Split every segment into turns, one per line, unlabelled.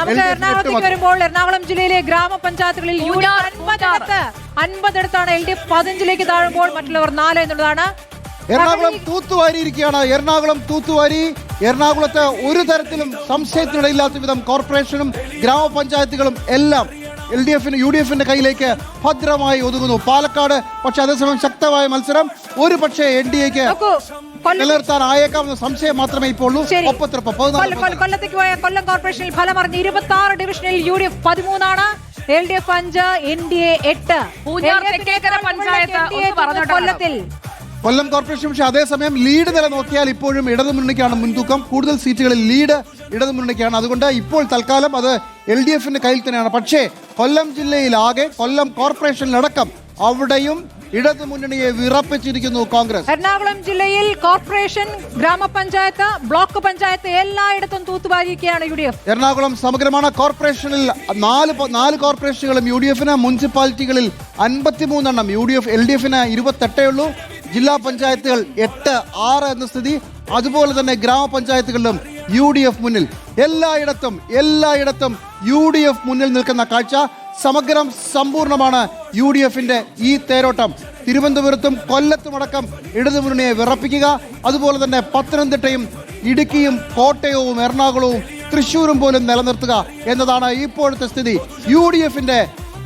നമുക്ക് എറണാകുളത്തേക്ക് വരുമ്പോൾ എറണാകുളം ജില്ലയിലെ ഗ്രാമപഞ്ചായത്തുകളിൽ യു ഡി എഫ് അൻപതിടത്ത് അൻപതിടത്താണ് എൽ ഡി എഫ് പതിനഞ്ചിലേക്ക് താഴുമ്പോൾ മറ്റുള്ളവർ നാല് എന്നുള്ളതാണ്.
എറണാകുളം തൂത്തുവാരിയിരിക്കുകയാണ് എറണാകുളം തൂത്തുവാരി എറണാകുളത്ത് ഒരു തരത്തിലും സംശയത്തിനിടയില്ലാത്ത വിധം കോർപ്പറേഷനും ഗ്രാമപഞ്ചായത്തുകളും എല്ലാം എൽ ഡി എഫിന് യു ഡി എഫിന്റെ കയ്യിലേക്ക് ഭദ്രമായി ഒതുങ്ങുന്നു. പാലക്കാട് പക്ഷെ അതേസമയം ശക്തമായ മത്സരം. ഒരു പക്ഷേ എൻ ഡി എക്ക് നിലനിർത്താൻ ആയേക്കാവുന്ന സംശയം മാത്രമേ ഇപ്പോൾ
കൊല്ലത്തേക്ക് പോയ കൊല്ലം കോർപ്പറേഷനിൽ ഫലം അറിഞ്ഞ് ഇരുപത്തി ആറ് ഡിവിഷനിൽ യു ഡി എഫ് പതിമൂന്നാണ്. എൽ ഡി എഫ് അഞ്ച് എൻ ഡി എ എട്ട്
പൂഞ്ഞാർ
LDF
പഞ്ചായത്ത് ഒന്ന് പറഞ്ഞോട്ടെ?
കൊല്ലത്തിൽ.
കൊല്ലം കോർപ്പറേഷൻ പക്ഷേ അതേസമയം ലീഡ് നില നോക്കിയാൽ ഇപ്പോഴും ഇടതുമുന്നണിക്കാണ് മുൻതൂക്കം. കൂടുതൽ സീറ്റുകളിൽ ലീഡ് ഇടതുമുന്നണിക്കാണ്. അതുകൊണ്ട് ഇപ്പോൾ തൽക്കാലം അത് എൽ ഡി എഫിന്റെ കയ്യിൽ തന്നെയാണ്. പക്ഷേ കൊല്ലം ജില്ലയിലാകെ കൊല്ലം കോർപ്പറേഷനിലടക്കം അവിടെയും ഇടതുമുന്നണിയെ വിറപ്പിച്ചിരിക്കുന്നു കോൺഗ്രസ്.
എറണാകുളം ജില്ലയിൽ കോർപ്പറേഷൻ ഗ്രാമപഞ്ചായത്ത് ബ്ലോക്ക് പഞ്ചായത്ത് എല്ലായിടത്തും തൂത്തുവാരിയിരിക്കുകയാണ് യു ഡി എഫ്
എറണാകുളം സമഗ്രമാണ് കോർപ്പറേഷനിൽ നാല് നാല് കോർപ്പറേഷനുകളും യു ഡി എഫിന് മുനിസിപ്പാലിറ്റികളിൽ അൻപത്തിമൂന്നെണ്ണം. U D F L D എഫിന് ഇരുപത്തെട്ടേ ഉള്ളൂ. ജില്ലാ പഞ്ചായത്തുകൾ എട്ട് ആറ് എന്ന സ്ഥിതി. അതുപോലെ തന്നെ ഗ്രാമപഞ്ചായത്തുകളിലും യു ഡി എഫ് മുന്നിൽ. എല്ലായിടത്തും എല്ലായിടത്തും യു ഡി എഫ് മുന്നിൽ നിൽക്കുന്ന കാഴ്ച. സമഗ്രം സമ്പൂർണമാണ് യു ഡി എഫിന്റെ ഈ തേരോട്ടം. തിരുവനന്തപുരത്തും കൊല്ലത്തുമടക്കം ഇടതുമുന്നണിയെ വിറപ്പിക്കുക. അതുപോലെ തന്നെ പത്തനംതിട്ടയും ഇടുക്കിയും കോട്ടയവും എറണാകുളവും തൃശ്ശൂരും പോലും നിലനിർത്തുക എന്നതാണ് ഇപ്പോഴത്തെ സ്ഥിതി. യു ഡി എഫിന്റെ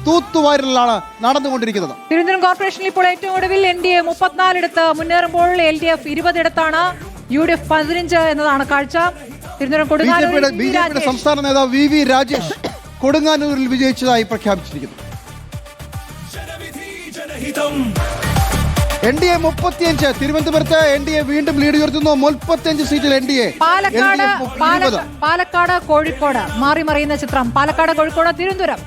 തൂത്തുവാരലാണ് നടന്നുകൊണ്ടിരിക്കുന്നത്.
തിരുവനന്തപുരം കോർപ്പറേഷനിൽ ഇപ്പോൾ ഏറ്റവും ഒടുവിൽ എൻ ഡി എ മുപ്പത്തിനാലിടത്ത് മുന്നേറുമ്പോൾ എൽ ഡി എഫ് ഇരുപതിടത്താണ് യു ഡി എഫ് പതിനഞ്ച് എന്നതാണ് കാഴ്ച. തിരുവനന്തപുരം.
സംസ്ഥാന നേതാവ് വി വി രാജേഷ്. കൊടുങ്ങാനൂരിൽ വിജയിച്ചതായി പ്രഖ്യാപിച്ചിരിക്കുന്നു. എൻ ഡി എ മുപ്പത്തിയഞ്ച് തിരുവനന്തപുരത്ത് എൻ ഡി എ വീണ്ടും ലീഡ് ഉയർത്തുന്നു. മുപ്പത്തിയഞ്ച് സീറ്റിൽ N D A.
Palakkad Palakkad Kozhikode. മാറി മറിയുന്ന ചിത്രം. പാലക്കാട് കോഴിക്കോട് തിരുവനന്തപുരം.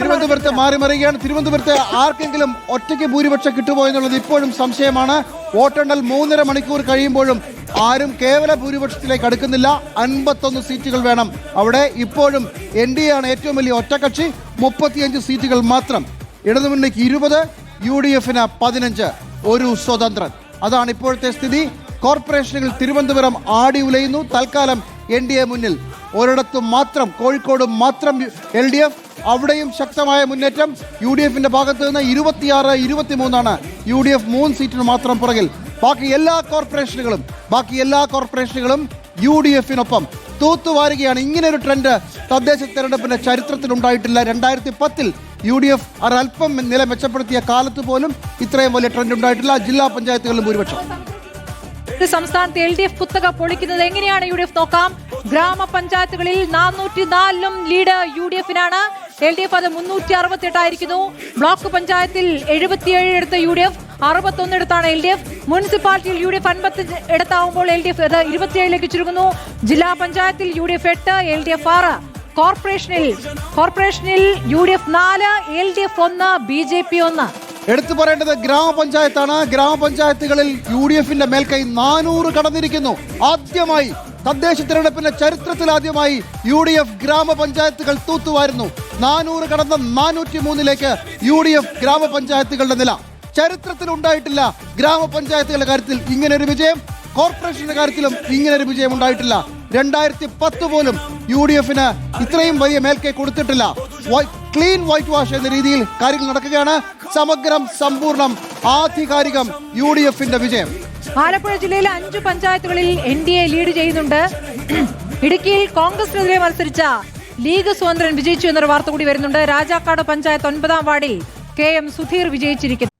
തിരുവനന്തപുരത്ത് മാറി മറിയുകയാണ്. തിരുവനന്തപുരത്ത് ആർക്കെങ്കിലും ഒറ്റയ്ക്ക് ഭൂരിപക്ഷം കിട്ടുമോ എന്നുള്ളത് ഇപ്പോഴും സംശയമാണ്. വോട്ടെണ്ണൽ മൂന്നര മണിക്കൂർ കഴിയുമ്പോഴും ആരും കേവല ഭൂരിപക്ഷത്തിലേക്ക് അടുക്കുന്നില്ല. അൻപത്തൊന്ന് സീറ്റുകൾ വേണം. അവിടെ ഇപ്പോഴും എൻ ഡി എ ആണ് ഏറ്റവും വലിയ ഒറ്റക്കക്ഷി. മുപ്പത്തിയഞ്ച് സീറ്റുകൾ മാത്രം. ഇടതുമുന്നണിക്ക് ഇരുപത് യു ഡി എഫിന് പതിനഞ്ച്. ഒരു സ്വതന്ത്രൻ. അതാണ് ഇപ്പോഴത്തെ സ്ഥിതി. കോർപ്പറേഷനുകൾ തിരുവനന്തപുരം ആടി ഉലയുന്നു. തൽക്കാലം എൻ ഡി എ മുന്നിൽ. ഒരിടത്തും മാത്രം കോഴിക്കോട് മാത്രം എൽ ഡി എഫ്. അവിടെയും ശക്തമായ മുന്നേറ്റം. യു ഡി എഫിന്റെ ഭാഗത്ത് നിന്ന് ഇരുപത്തിയാറ് ഇരുപത്തിമൂന്നാണ് യു ഡി എഫ് മൂന്ന് സീറ്റിന് മാത്രം പുറകിൽ. ബാക്കി എല്ലാ കോർപ്പറേഷനുകളും ബാക്കി എല്ലാ കോർപ്പറേഷനുകളും യു ഡി എഫിനൊപ്പം തൂത്തുവാരുകയാണ്. ഇങ്ങനെ ഒരു ട്രെൻഡ് തദ്ദേശ തെരഞ്ഞെടുപ്പിന്റെ ചരിത്രത്തിൽ ഉണ്ടായിട്ടില്ല രണ്ടായിരത്തി പത്തിൽ യു ഡി എഫ് ഒരല്പം നില മെച്ചപ്പെടുത്തിയ കാലത്ത് പോലും ഇത്രയും വലിയ ട്രെൻഡ് ഉണ്ടായിട്ടില്ല. ജില്ലാ പഞ്ചായത്തുകളിലും ഭൂരിപക്ഷം.
സംസ്ഥാനത്ത് എൽ ഡി എഫ് കുത്തക പൊളിക്കുന്നത് എങ്ങനെയാണ് യു ഡി എഫ് നോക്കാം? ഗ്രാമപഞ്ചായത്തുകളിൽ നാനൂറ്റി നാലിലും ലീഡ് യു ഡി എഫിനാണ് എൽ ഡി എഫ് അത് മുന്നൂറ്റി അറുപത്തി എട്ടായിരിക്കുന്നു ബ്ലോക്ക് പഞ്ചായത്തിൽ എഴുപത്തിയേഴ് എടുത്ത യു ഡി എഫ് അറുപത്തൊന്നിടത്താണ് എൽ ഡി എഫ്. മുനിസിപ്പാലിറ്റിയിൽ യു ഡി എഫ് അൻപത്തി ഇടത്താവുമ്പോൾ എൽ ഡി എഫ് ഇരുപത്തിയേഴിലേക്ക് ചുരുങ്ങുന്നു. ജില്ലാ പഞ്ചായത്തിൽ യു ഡി എഫ് എട്ട് എൽ ഡി എഫ് ആറ്. കോർപ്പറേഷനിൽ കോർപ്പറേഷനിൽ യു ഡി എഫ് നാല് എൽ ഡി എഫ് ഒന്ന് ബി ജെ പി ഒന്ന്.
എടുത്തു പറയേണ്ടത് ഗ്രാമപഞ്ചായത്താണ്. ഗ്രാമപഞ്ചായത്തുകളിൽ യു ഡി എഫിന്റെ മേൽക്കൈ നാനൂറ് കടന്നിരിക്കുന്നു. ആദ്യമായി തദ്ദേശ തിരഞ്ഞെടുപ്പിന്റെ ചരിത്രത്തിൽ ആദ്യമായി യു ഡി എഫ് ഗ്രാമപഞ്ചായത്തുകൾ തൂത്തുവായിരുന്നു നാനൂറ് കടന്ന നാനൂറ്റി മൂന്നിലേക്ക് യു ഡി എഫ് ഗ്രാമപഞ്ചായത്തുകളുടെ നില. ചരിത്രത്തിൽ ഉണ്ടായിട്ടില്ല. ഗ്രാമപഞ്ചായത്തുകളുടെ കാര്യത്തിൽ ഇങ്ങനെ ഒരു വിജയം കോർപ്പറേഷന്റെ കാര്യത്തിലും ഇങ്ങനെ ഒരു വിജയം ഉണ്ടായിട്ടില്ല. രണ്ടായിരത്തി പത്ത് പോലും യു ഡി എഫിന് ഇത്രയും വലിയ മേൽക്കൈ കൊടുത്തിട്ടില്ല. ക്ലീൻ വൈറ്റ് വാഷ് എന്ന രീതിയിൽ കാര്യങ്ങൾ നടക്കുകയാണ്. സമഗ്രം സമ്പൂർണം ആധികാരികം യു ഡി എഫിന്റെ വിജയം.
ആലപ്പുഴ ജില്ലയിലെ അഞ്ചു പഞ്ചായത്തുകളിൽ എൻ ഡി എ ലീഡ് ചെയ്യുന്നുണ്ട്. ഇടുക്കിയിൽ കോൺഗ്രസിനെതിരെ മത്സരിച്ച ലീഗ് സ്വതന്ത്രൻ വിജയിച്ചു എന്നൊരു വാർത്ത കൂടി വരുന്നുണ്ട്. രാജാക്കാട് പഞ്ചായത്ത് ഒൻപതാം വാർഡിൽ കെ എം സുധീർ വിജയിച്ചിരിക്കുന്നു.